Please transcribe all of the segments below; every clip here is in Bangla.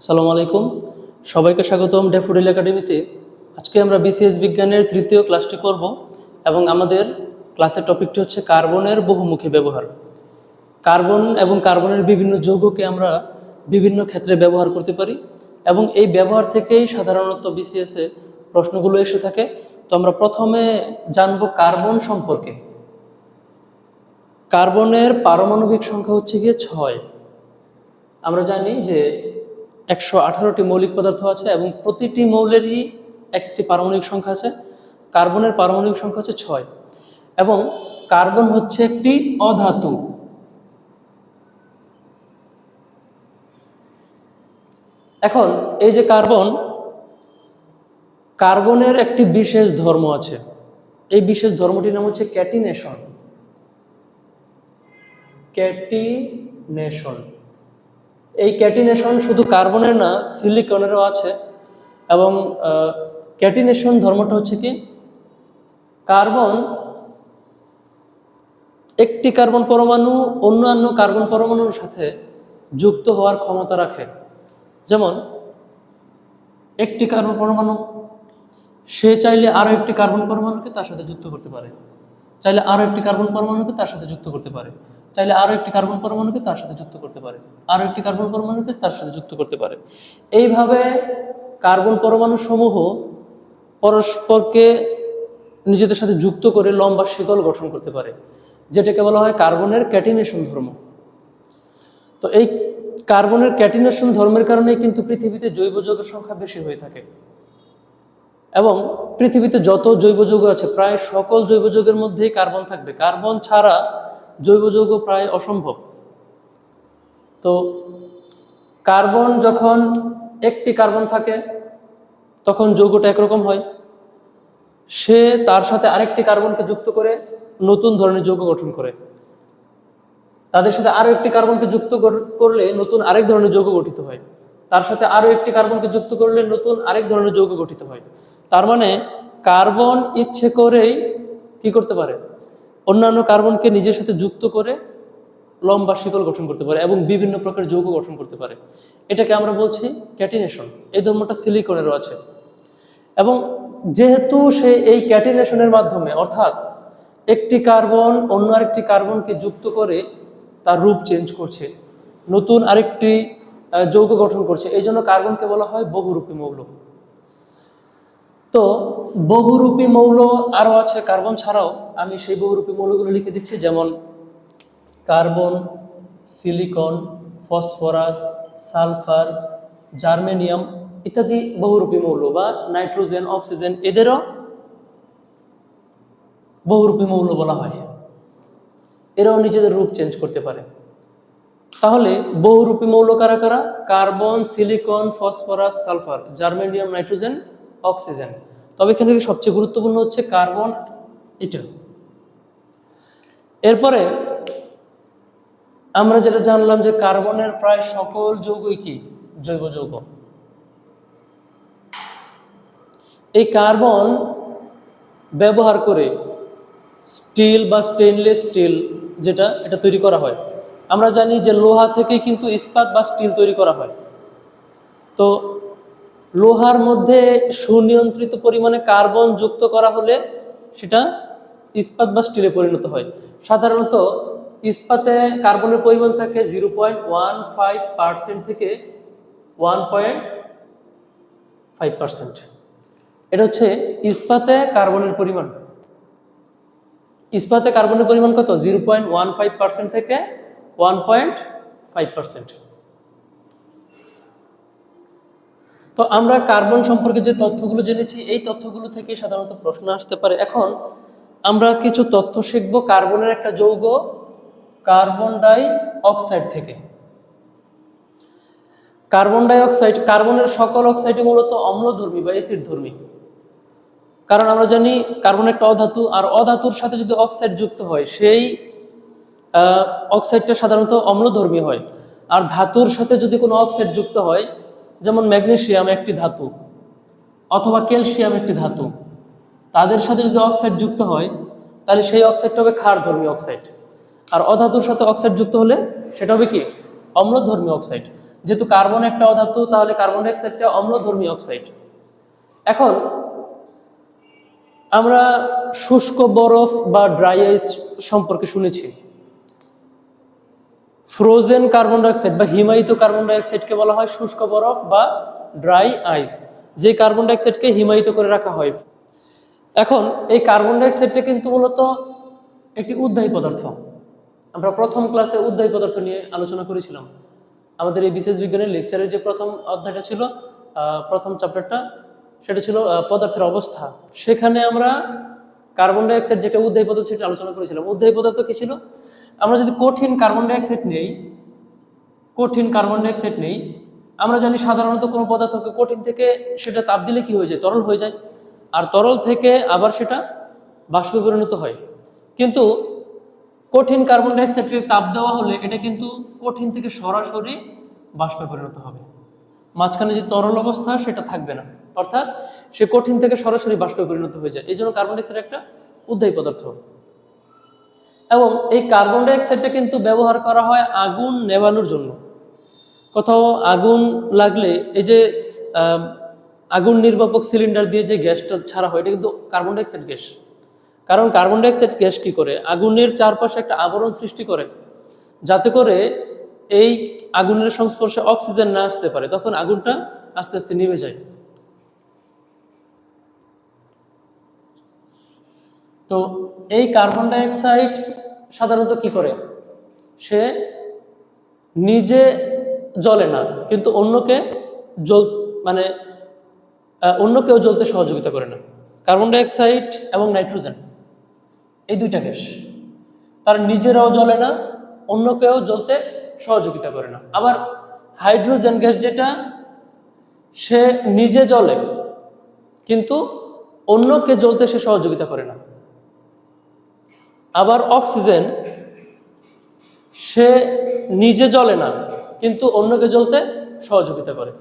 সালাম আলাইকুম। সবাইকে স্বাগতম ড্যাফোডিল একাডেমিতে। আজকে আমরা বিসিএস বিজ্ঞানের তৃতীয় ক্লাসটি করব এবং আমাদের ক্লাসের টপিকটি হচ্ছে কার্বনের বহুমুখী ব্যবহার। কার্বন এবং কার্বনের বিভিন্ন যৌগকে আমরা বিভিন্ন ক্ষেত্রে ব্যবহার করতে পারি এবং এই ব্যবহার থেকেই সাধারণত বিসিএসে প্রশ্নগুলো এসে থাকে। তো আমরা প্রথমে জানব কার্বন সম্পর্কে। কার্বনের পারমাণবিক সংখ্যা হচ্ছে গিয়ে ছয়। আমরা জানি যে একশো আঠারোটি মৌলিক পদার্থ আছে এবং প্রতিটি মৌলেরই এক একটি পারমাণবিক সংখ্যা আছে। কার্বনের পারমাণবিক সংখ্যা হচ্ছে ছয় এবং কার্বন হচ্ছে একটি অধাতু। এখন এই যে কার্বন, কার্বনের একটি বিশেষ ধর্ম আছে। এই বিশেষ ধর্মটির নাম হচ্ছে ক্যাটিনেশন। ক্যাটিনেশন। এই ক্যাটিনেশন শুধু কার্বনের না, সিলিকনেরও আছে। এবং ক্যাটিনেশন ধর্মটা হচ্ছে কি? কার্বন একটি কার্বন পরমাণু অন্যান্য কার্বন পরমাণুর সাথে যুক্ত হওয়ার ক্ষমতা রাখে। যেমন, একটি কার্বন পরমাণু, সে চাইলে আরও একটি কার্বন পরমাণুকে তার সাথে যুক্ত করতে পারে। চাইলে আরও একটি কার্বন পরমাণুকে তার সাথে যুক্ত করতে পারে। চাইলে আরও একটি কার্বন পরমাণুকে তার সাথে যুক্ত করতে পারে। আরও একটি কার্বন পরমাণুকে তার সাথে যুক্ত করতে পারে। এইভাবে কার্বন পরমাণু সমূহ পরস্পরকে নিজেদের সাথে যুক্ত করে লম্বা শিকল গঠন করতে পারে, যেটাকে বলা হয় কার্বনের ক্যাটিনেশন ধর্ম। তো এই কার্বনের ক্যাটিনেশন ধর্মের কারণেই কিন্তু পৃথিবীতে জৈব যৌগের সংখ্যা বেশি হয়ে থাকে। এবং পৃথিবীতে যত জৈব যৌগ আছে, প্রায় সকল জৈব যৌগের মধ্যেই কার্বন থাকবে। কার্বন ছাড়া জৈব যৌগ প্রায় অসম্ভব। তো কার্বন যখন একটি কার্বন থাকে, তখন যৌগটা একরকম হয়। সে তার সাথে আরেকটি কার্বনকে যুক্ত করে নতুন ধরনের যৌগ গঠন করে। তাদের সাথে আরও একটি কার্বনকে যুক্ত করলে নতুন আরেক ধরনের যৌগ গঠিত হয়। তার সাথে আরও একটি কার্বনকে যুক্ত করলে নতুন আরেক ধরনের যৌগ গঠিত হয়। তার মানে কার্বন ইচ্ছে করেই কি করতে পারে? অন্যান্য কার্বনকে নিজের সাথে যুক্ত করে লম্বা শিকল গঠন করতে পারে এবং বিভিন্ন প্রকার যৌগ গঠন করতে পারে। এটাকে আমরা বলছি ক্যাটিনেশন। এই ধর্মটা সিলিকনেরও আছে। এবং যেহেতু সে এই ক্যাটিনেশনের মাধ্যমে, অর্থাৎ একটি কার্বন অন্য আরেকটি কার্বনকে যুক্ত করে তার রূপ চেঞ্জ করছে, নতুন আরেকটি যৌগ গঠন করছে, এই জন্য কার্বনকে বলা হয় বহুরূপী মৌল। তো বহুরূপী মৌল আরও আছে, কার্বন ছাড়াও আমি সেই বহুরূপী মৌলগুলো লিখে দিচ্ছি, যেমন carbon, silicon, phosphorus, sulphur, germanium ইত্যাদি বহুরূপী মৌল বা নাইট্রোজেন, অক্সিজেন এদেরও বহুরূপী মৌল বলা হয়। এরাও নিজেদের রূপ চেঞ্জ করতে পারে। তাহলে বহুরূপী মৌল কারা কারা? Carbon, silicon, phosphorus, sulphur, germanium, nitrogen oxygen. তবে এখান থেকে সবচেয়ে গুরুত্বপূর্ণ হচ্ছে কার্বন, এটা। এরপরে আমরা যেটা জানলাম যে কার্বনের প্রায় সকল যৌগই কি? জৈব যৌগ। এই কার্বন ব্যবহার করে স্টিল বা স্টেনলেস স্টিল যেটা, এটা তৈরি করা হয়। আমরা জানি যে লোহা থেকে কিন্তু ইস্পাত বা স্টিল তৈরি করা হয়। তো লোহার মধ্যে সুনিয়ন্ত্রিত পরিমাণে কার্বন যুক্ত করা হলে সেটা ইস্পাত বা স্টিলে পরিণত হয়। সাধারণত ইস্পাতে কার্বনের পরিমাণ থাকে zero point one five percent থেকে ওয়ান পয়েন্ট ফাইভ পার্সেন্ট। এটা হচ্ছে ইস্পাতে কার্বনের পরিমাণ। ইস্পাতে কার্বনের পরিমাণ কত? Zero point one five percent থেকে ওয়ান পয়েন্ট ফাইভ পার্সেন্ট। তো আমরা কার্বন সম্পর্কে যে তথ্যগুলো জেনেছি, এই তথ্যগুলো থেকে সাধারণত প্রশ্ন আসতে পারে। এখন আমরা কিছু তথ্য শিখব কার্বনের একটা যৌগ কার্বন ডাই অক্সাইড থেকে। কার্বন ডাই অক্সাইড, কার্বনের সকল অক্সাইডই মূলত অম্লধর্মী বা অ্যাসিড ধর্মী। কারণ আমরা জানি কার্বন একটা অধাতু, আর অধাতুর সাথে যদি অক্সাইড যুক্ত হয়, সেই অক্সাইডটা সাধারণত অম্লধর্মী হয়। আর ধাতুর সাথে যদি কোনো অক্সাইড যুক্ত হয় যেমন ম্যাগনেশিয়াম একটি ধাতু অথবা ক্যালসিয়াম একটি ধাতু। তাদের সাথে যদি অক্সাইড যুক্ত হয়, তাহলে সেই অক্সাইডটা হবে ক্ষারধর্মী অক্সাইড। আর অধাতুর সাথে অক্সাইড যুক্ত হলে সেটা হবে কি? অম্লধর্মী অক্সাইড। যেহেতু কার্বন একটা অধাতু, তাহলে কার্বন ডাইঅক্সাইডটা অম্লধর্মী অক্সাইড। এখন আমরা শুষ্ক, বরফ বা ড্রাই আইস সম্পর্কে শুনেছি। ফ্রোজেন কার্বন ডাইঅক্সাইড বা হিমায়িত কার্বন ডাইঅক্সাইডকে বলা হয় শুষ্ক বরফ বা ড্রাই আইস, যে কার্বন ডাইঅক্সাইডকে হিমায়িত করে রাখা হয়। এখন, এই কার্বন ডাইঅক্সাইডটা কিন্তু মূলত একটি উদ্বায়ী পদার্থ। আমরা প্রথম ক্লাসে উদ্বায়ী পদার্থ নিয়ে আলোচনা করেছিলাম। আমাদের এই বিশেষ বিজ্ঞানের লেকচারের যে প্রথম অধ্যায়টা ছিল প্রথম চ্যাপ্টারটা, সেটা ছিল পদার্থের অবস্থা। সেখানে আমরা কার্বন ডাইঅক্সাইড যেটা উদ্বায়ী পদার্থ সেটা আলোচনা করেছিলাম। উদ্বায়ী পদার্থ কি ছিল? আমরা যদি কঠিন কার্বন ডাইঅক্সাইড নেই, কঠিন কার্বন ডাইঅক্সাইড নেই, আমরা জানি সাধারণত কোনো পদার্থকে কঠিন থেকে সেটা তাপ দিলে কি হয়ে যায়? তরল হয়ে যায়। আর তরল থেকে আবার সেটা বাষ্পে পরিণত হয়। কিন্তু কঠিন কার্বন ডাইঅক্সাইডকে তাপ দেওয়া হলে এটা কিন্তু কঠিন থেকে সরাসরি বাষ্পে পরিণত হবে। মাঝখানে যে তরল অবস্থা সেটা থাকবে না। অর্থাৎ সে কঠিন থেকে সরাসরি বাষ্পে পরিণত হয়ে যায়। এই জন্য কার্বন ডাইঅক্সাইড একটা উদ্বায়ী পদার্থ। এবং এই কার্বন ডাইঅক্সাইডটা কিন্তু ব্যবহার করা হয় আগুন নেভানোর জন্য। কোথাও আগুন লাগলে এই যে আগুন নির্বাপক সিলিন্ডার দিয়ে যে গ্যাসটা ছাড়া হয়, এটা কিন্তু কার্বন ডাইঅক্সাইড গ্যাস। কারণ কার্বন ডাইঅক্সাইড গ্যাস কি করে? আগুনের চারপাশে একটা আবরণ সৃষ্টি করে, যাতে করে এই আগুনের সংস্পর্শে অক্সিজেন না আসতে পারে। তখন আগুনটা আস্তে আস্তে নিভে যায়। তো এই কার্বন ডাইঅক্সাইড সাধারণত কি করে? সে নিজে জ্বলে না, কিন্তু অন্যকে জল মানে অন্য কেউ জ্বলতে সহযোগিতা করে না। কার্বন ডাইঅক্সাইড এবং নাইট্রোজেন, এই দুইটা গ্যাস। তার নিজেরাও জ্বলে না অন্য কেউ জ্বলতে সহযোগিতা করে না। আবার হাইড্রোজেন গ্যাস যেটা, সে নিজে জ্বলে, কিন্তু অন্যকে জ্বলতে সে সহযোগিতা করে না। আবার অক্সিজেন, সে নিজে জ্বলে না, কিন্তু অন্যকে জ্বলতে সহযোগিতা করে।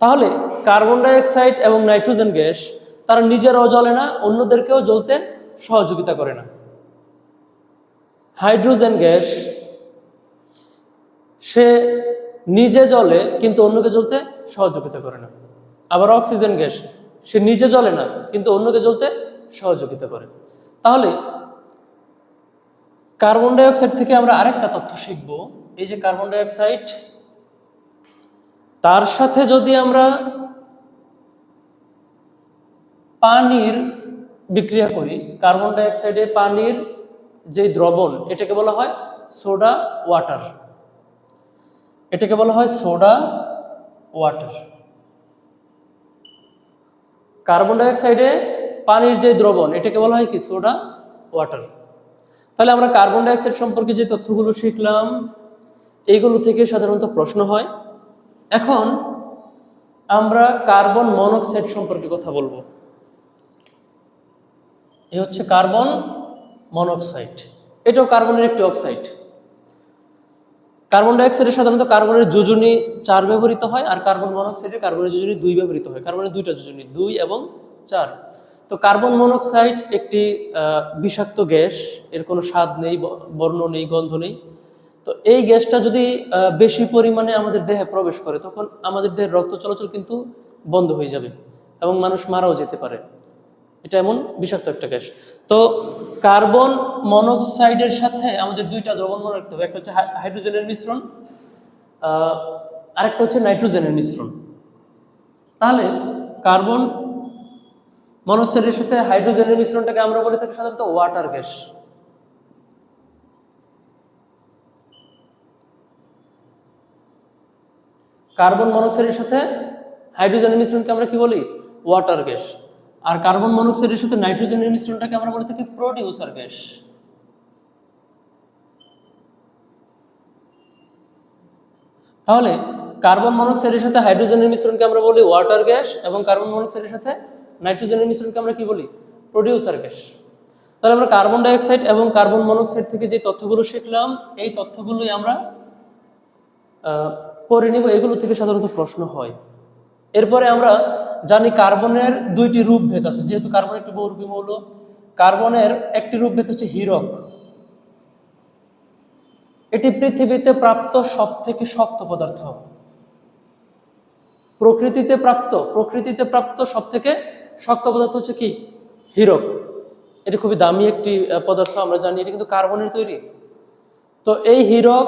তাহলে কার্বন ডাইঅক্সাইড এবং নাইট্রোজেন গ্যাস, তারা নিজেরাও জ্বলে না, অন্যদেরকেও জ্বলতে সহযোগিতা করে না। হাইড্রোজেন গ্যাস, সে নিজে জ্বলে, কিন্তু অন্যকে জ্বলতে সহযোগিতা করে না। আবার অক্সিজেন গ্যাস, সে নিজে জ্বলে না, কিন্তু অন্যকে জ্বলতে সহযোগিতা করে। তাহলে কার্বন ডাইঅক্সাইড থেকে আমরা আরেকটা তথ্য শিখব। এই যে কার্বন ডাইঅক্সাইড তার সাথে যদি আমরা পানির বিক্রিয়া করি কার্বন ডাইঅক্সাইডে পানির যে দ্রবণ, এটাকে বলা হয় সোডা ওয়াটার এটাকে বলা হয় সোডা ওয়াটার কার্বন ডাইঅক্সাইডে পানির যে দ্রবণ, এটাকে বলা হয় কি? সোডা ওয়াটার তাহলে আমরা কার্বন ডাইঅক্সাইড সম্পর্কে যে তথ্যগুলো শিখলাম, এইগুলো থেকে সাধারণত প্রশ্ন হয়। এখন আমরা কার্বন মনোক্সাইড সম্পর্কে কথা বলব। এ হচ্ছে কার্বন মনোক্সাইড এটাও কার্বনের একটি অক্সাইড কার্বন ডাইঅক্সাইডে সাধারণত কার্বনের যোজনী চার ব্যবহৃত হয়, আর কার্বন মনোক্সাইডে কার্বনের যোজনী দুই ব্যবহৃত হয়। কার্বনের দুইটা যোজনী, দুই এবং চার। তো কার্বন মনোক্সাইড একটি বিষাক্ত গ্যাস, এর কোনো স্বাদ নেই বর্ণ নেই, গন্ধ নেই। তো এই গ্যাসটা যদি বেশি পরিমাণে আমাদের দেহে প্রবেশ করে, তখন আমাদের দেহের রক্ত চলাচল কিন্তু বন্ধ হয়ে যাবে এবং মানুষ মারাও যেতে পারে। এটা এমন বিষাক্ত একটা গ্যাস। তো কার্বন মনোক্সাইডের সাথে আমাদের দুইটা দ্রবণ মনে রাখতে হবে। একটা হচ্ছে হাই- হাইড্রোজেনের মিশ্রণ আরেকটা হচ্ছে নাইট্রোজেনের মিশ্রণ। তাহলে কার্বন মনোক্সাইডের সাথে হাইড্রোজেনের মিশ্রণটাকে আমরা বলে থাকি সাধারণত ওয়াটার গ্যাস। কার্বন মনোক্সাইডের সাথে হাইড্রোজেনের মিশ্রণকে আমরা কি বলি? Water gas. আর কার্বন মনোক্সাইডের সাথে নাইট্রোজেনের মিশ্রণটাকে আমরা বলে থাকি প্রোডিউসার গ্যাস। তাহলে কার্বন মনোক্সাইডের সাথে হাইড্রোজেনের মিশ্রণকে আমরা বলি ওয়াটার গ্যাস এবং কার্বন মনোক্সাইডের সাথে নাইট্রোজেনের মিশ্রণকে আমরা কি বলি? Producer gas. তাহলে আমরা কার্বন ডাইঅক্সাইড এবং কার্বন মনোক্সাইড থেকে যে তথ্যগুলো শিখলাম, এই তথ্যগুলোই আমরা পড়ে নিব। এগুলো থেকে সাধারণত প্রশ্ন হয়। এরপরে আমরা জানি কার্বনের দুইটি রূপভেদ আছে। যেহেতু কার্বন একটি বহুরূপী মৌল, কার্বনের একটি রূপভেদ হচ্ছে হীরক। এটি পৃথিবীতে প্রাপ্ত সব থেকে শক্ত পদার্থ। প্রকৃতিতে প্রাপ্ত প্রকৃতিতে প্রাপ্ত সব থেকে শক্ত পদার্থ হচ্ছে কি? হীরক। এটা খুবই দামি একটি পদার্থ, আমরা জানি। এটা কিন্তু কার্বনের তৈরি। তো এই হীরক,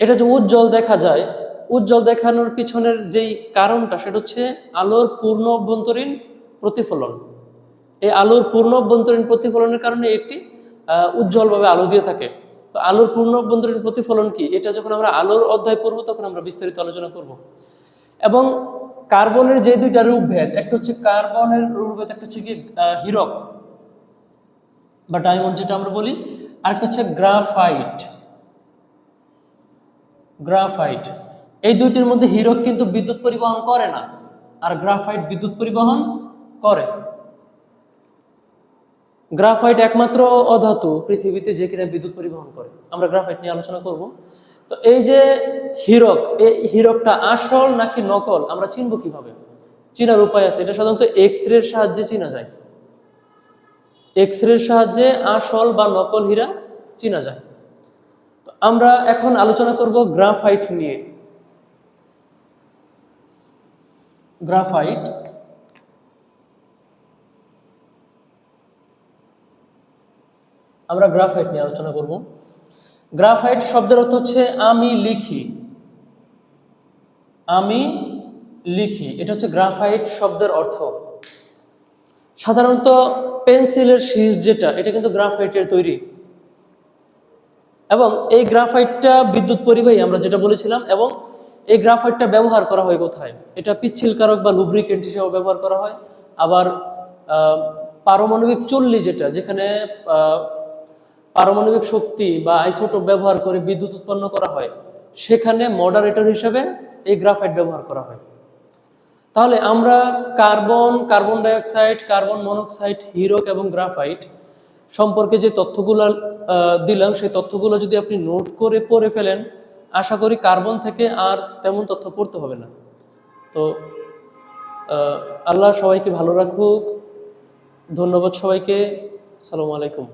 এটা যে উজ্জ্বল দেখা যায়, উজ্জ্বল দেখানোর পিছনের যেই কারণটা, সেটা হচ্ছে আলোর পূর্ণ অভ্যন্তরীণ প্রতিফলন। এই আলোর পূর্ণ অভ্যন্তরীণ প্রতিফলনের কারণে একটি উজ্জ্বলভাবে আলো দিয়ে থাকে। তো আলোর পূর্ণ অভ্যন্তরীণ প্রতিফলন কি? এটা যখন আমরা আলোর অধ্যায় পড়ব, তখন আমরা বিস্তারিত আলোচনা করব। এবং কার্বনের যে দুইটা রূপভেদ একটা হচ্ছে কার্বনের রূপভেদ একটা হচ্ছে কি হীরক বা ডায়মন্ড যেটা আমরা বলি, আরেকটা হচ্ছে গ্রাফাইট গ্রাফাইট এই দুইটির মধ্যে হীরক কিন্তু বিদ্যুৎ পরিবহন করে না, আর গ্রাফাইট বিদ্যুৎ পরিবহন করে। গ্রাফাইট একমাত্র অধাতু পৃথিবীতে যে কিনা বিদ্যুৎ পরিবহন করে। আমরা গ্রাফাইট নিয়ে আলোচনা করব। তো এই যে হীরক, এই হীরকটা আসল নাকি নকল, আমরা চিনব কীভাবে? চিনার উপায় আছে। এটা সাধারণত এক্স রের সাহায্যে চিনা যায়। এক্স রের সাহায্যে আসল বা নকল হীরা চিনা যায়। আমরা এখন আলোচনা করব গ্রাফাইট নিয়ে। গ্রাফাইট আমরা গ্রাফাইট নিয়ে আলোচনা করব। গ্রাফাইট শব্দের অর্থ হচ্ছে আমি লিখি। আমি লিখি। এটা হচ্ছে গ্রাফাইট শব্দের অর্থ। সাধারণত পেন্সিলের শীষ যেটা, এটা কিন্তু গ্রাফাইটের তৈরি। এবং এই গ্রাফাইটটা বিদ্যুৎ পরিবাহী, আমরা যেটা বলেছিলাম, এবং এই গ্রাফাইটটা ব্যবহার করা হয় কোথায়? এটা পিচ্ছিলকারক বা লুব্রিকেন্ট হিসেবে ব্যবহার করা হয়। আবার পারমাণবিক চল্লি যেটা, যেখানে পারমাণবিক শক্তি বা আইসোটোপ ব্যবহার করে বিদ্যুৎ উৎপন্ন করা হয়। সেখানে মডারেটর হিসেবে এই গ্রাফাইট ব্যবহার করা হয়। তাহলে আমরা carbon carbon dioxide carbon monoxide Hirak এবং গ্রাফাইট সম্পর্কে যে তথ্যগুলো দিলাম, সেই তথ্যগুলো যদি আপনি নোট করে পড়ে ফেলেন, আশা করি কার্বন থেকে আর তেমন তথ্য পড়তে হবে না। তো আল্লাহ সবাইকে ভালো রাখুক। ধন্যবাদ সবাইকে। আসসালামু আলাইকুম।